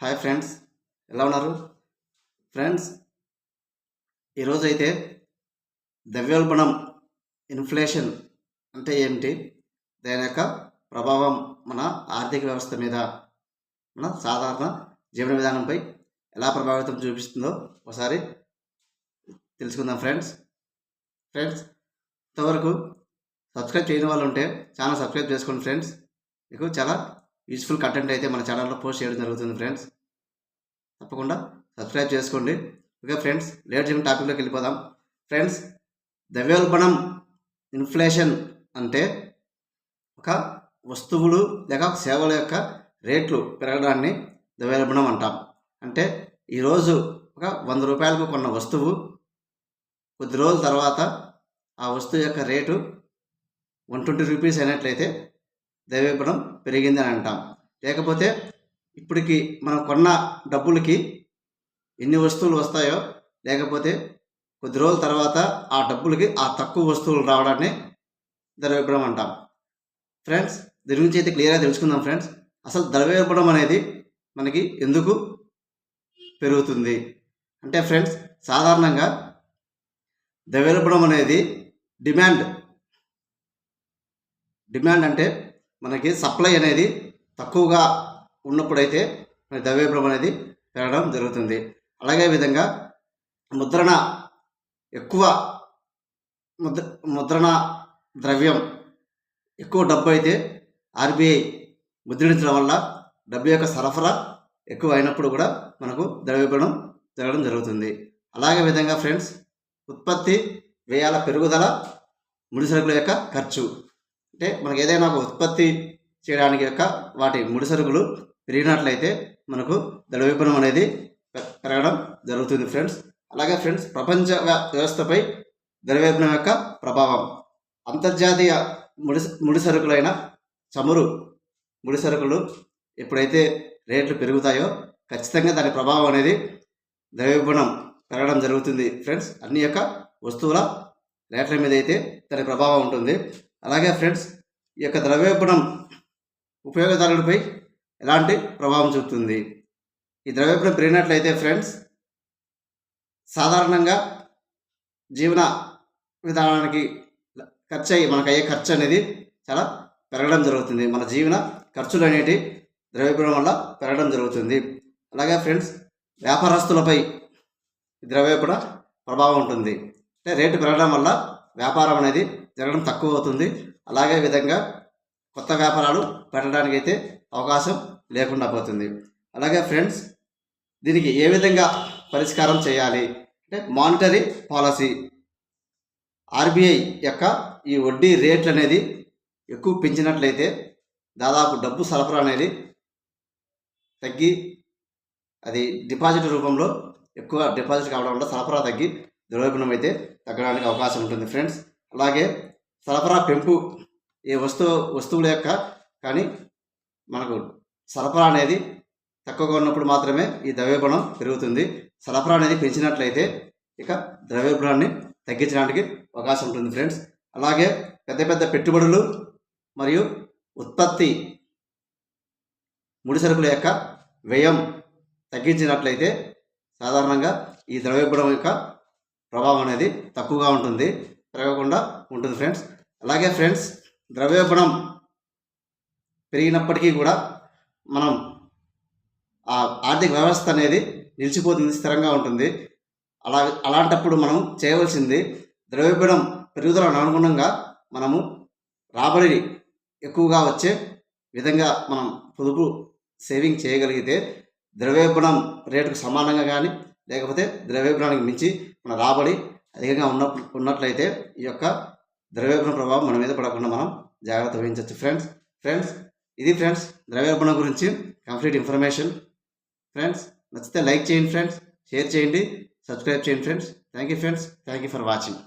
Hi friends ఎలా ఉన్నారు? Friends ఈరోజు అయితే ద్రవ్యోల్బణం ఇన్ఫ్లేషన్ అంటే ఏమిటి దాని యొక్క ప్రభావం మన ఆర్థిక వ్యవస్థ మీద మన సాధారణ జీవన విధానంపై ఎలా ప్రభావితం చూపిస్తుందో ఒకసారి తెలుసుకుందాం ఫ్రెండ్స్ ఫ్రెండ్స్ ఇంతవరకు సబ్స్క్రైబ్ చేయని వాళ్ళు ఉంటే ఛానల్ సబ్స్క్రైబ్ చేసుకోండి ఫ్రెండ్స్ మీకు చాలా యూస్ఫుల్ కంటెంట్ అయితే మన ఛానల్లో పోస్ట్ చేయడం జరుగుతుంది ఫ్రెండ్స్ తప్పకుండా సబ్స్క్రైబ్ చేసుకోండి. ఓకే ఫ్రెండ్స్ లేట్ చేయడం టాపిక్లోకి వెళ్ళిపోదాం. ఫ్రెండ్స్ ద్రవ్యోల్బణం ఇన్ఫ్లేషన్ అంటే ఒక వస్తువులు లేక సేవల యొక్క రేట్లు పెరగడాన్ని ద్రవ్యోల్బణం అంటాం. అంటే ఈరోజు ఒక వంద రూపాయలకు కొన్న వస్తువు కొద్ది రోజుల తర్వాత ఆ వస్తువు యొక్క రేటు వన్ ట్వంటీ రూపీస్ అయినట్లయితే ద్రవ్యోల్బణం పెరిగిందని అంటాం. లేకపోతే ఇప్పటికి మనం కొన్న డబ్బులకి ఎన్ని వస్తువులు వస్తాయో లేకపోతే కొద్ది రోజుల తర్వాత ఆ డబ్బులకి ఆ తక్కువ వస్తువులు రావడాన్ని ద్రవ్యోల్బణం అంటాం. ఫ్రెండ్స్ దీని గురించి అయితే క్లియర్గా తెలుసుకుందాం ఫ్రెండ్స్. అసలు ద్రవ్యోల్బణం అనేది మనకి ఎందుకు పెరుగుతుంది? అంటే ఫ్రెండ్స్ సాధారణంగా ద్రవ్యోల్బణం అనేది డిమాండ్. డిమాండ్ అంటే మనకి సప్లై అనేది తక్కువగా ఉన్నప్పుడైతే మన ద్రవ్యోల్బణం అనేది పెరగడం జరుగుతుంది. అలాగే విధంగా ముద్రణ ఎక్కువ ముద్ర ముద్రణ ద్రవ్యం ఎక్కువ డబ్బు అయితే ఆర్బీఐ ముద్రించడం వల్ల డబ్బు యొక్క సరఫరా ఎక్కువ అయినప్పుడు కూడా మనకు ద్రవ్యోల్బణం జరగడం జరుగుతుంది. అలాగే విధంగా ఫ్రెండ్స్ ఉత్పత్తి వ్యయాల పెరుగుదల ముడిసరుకుల యొక్క ఖర్చు. అంటే మనకు ఏదైనా ఒక ఉత్పత్తి చేయడానికి యొక్క వాటి ముడిసరుకులు పెరిగినట్లయితే మనకు ద్రవ్యోల్బణం అనేది పె- పెరగడం జరుగుతుంది ఫ్రెండ్స్. అలాగే ఫ్రెండ్స్ ప్రపంచ వ్య- వ్యవస్థపై ద్రవ్యోల్బణం యొక్క ప్రభావం. అంతర్జాతీయ ముడి ముడిసరుకులైన చమురు ముడిసరుకులు ఎప్పుడైతే రేట్లు పెరుగుతాయో ఖచ్చితంగా దాని ప్రభావం అనేది ద్రవ్యోల్బణం పెరగడం జరుగుతుంది ఫ్రెండ్స్. అన్ని యొక్క వస్తువుల రేట్ల మీద అయితే దాని ప్రభావం ఉంటుంది. అలాగే ఫ్రెండ్స్ ఈ యొక్క ద్రవ్యోల్బణం ఉపయోగదారుడిపై ఎలాంటి ప్రభావం చూపుతుంది? ఈ ద్రవ్యోల్బణం పెరిగినట్లయితే ఫ్రెండ్స్ సాధారణంగా జీవన విధానానికి ఖర్చు అయ్యి మనకు అయ్యే ఖర్చు అనేది చాలా పెరగడం జరుగుతుంది. మన జీవన ఖర్చులు అనేటి ద్రవ్యోల్బణం వల్ల పెరగడం జరుగుతుంది. అలాగే ఫ్రెండ్స్ వ్యాపారస్తులపై ఈ ద్రవ్యోల్బణ ప్రభావం ఉంటుంది. అంటే రేటు పెరగడం వల్ల వ్యాపారం అనేది జరగడం తక్కువ అవుతుంది అలాగే విధంగా కొత్త వ్యాపారాలు పెట్టడానికి అయితే అవకాశం లేకుండా పోతుంది. అలాగే ఫ్రెండ్స్ దీనికి ఏ విధంగా పరిష్కారం చేయాలి? అంటే మానిటరీ పాలసీ ఆర్బీఐ యొక్క ఈ వడ్డీ రేట్లు అనేది ఎక్కువ పెంచినట్లయితే దాదాపు డబ్బు సరఫరా అనేది తగ్గి అది డిపాజిట్ రూపంలో ఎక్కువ డిపాజిట్ కావడం వల్ల సరఫరా తగ్గి ద్రవ్యోల్బణం అయితే తగ్గడానికి అవకాశం ఉంటుంది ఫ్రెండ్స్. అలాగే సరఫరా పెంపు ఏ వస్తువు వస్తువుల యొక్క కానీ మనకు సరఫరా అనేది తక్కువగా ఉన్నప్పుడు మాత్రమే ఈ ద్రవ్యోల్బణం పెరుగుతుంది. సరఫరా అనేది పెంచినట్లయితే ఇక ద్రవ్యోల్బణాన్ని తగ్గించడానికి అవకాశం ఉంటుంది ఫ్రెండ్స్. అలాగే పెద్ద పెద్ద పెట్టుబడులు మరియు ఉత్పత్తి ముడి సరుకుల యొక్క వ్యయం తగ్గించినట్లయితే సాధారణంగా ఈ ద్రవ్యోల్బణం యొక్క ప్రభావం అనేది తక్కువగా ఉంటుంది. పెరగకుండా ఉంటుంది ఫ్రెండ్స్. అలాగే ఫ్రెండ్స్ ద్రవ్యోల్బణం పెరిగినప్పటికీ కూడా మనం ఆ ఆర్థిక వ్యవస్థ అనేది నిలిచిపోతుంది స్థిరంగా ఉంటుంది. అలా అలాంటప్పుడు మనం చేయవలసింది ద్రవ్యోల్బణం పెరుగుదలకు అనుగుణంగా మనము రాబడి ఎక్కువగా వచ్చే విధంగా మనం పొదుపు సేవింగ్ చేయగలిగితే ద్రవ్యోల్బణం రేటుకు సమానంగా కానీ లేకపోతే ద్రవ్యోల్బణానికి మించి మన రాబడి అధికంగా ఉన్న ఉన్నట్లయితే ఈ యొక్క ద్రవ్యోల్బణ ప్రభావం మన మీద పడకుండా మనం జాగ్రత్త వహించవచ్చు. ఫ్రెండ్స్ ఫ్రెండ్స్ ఇది ఫ్రెండ్స్ ద్రవ్యోల్బణం గురించి కంప్లీట్ ఇన్ఫర్మేషన్ ఫ్రెండ్స్ నచ్చితే లైక్ చేయండి ఫ్రెండ్స్ షేర్ చేయండి సబ్స్క్రైబ్ చేయండి friends thank you friends thank you for watching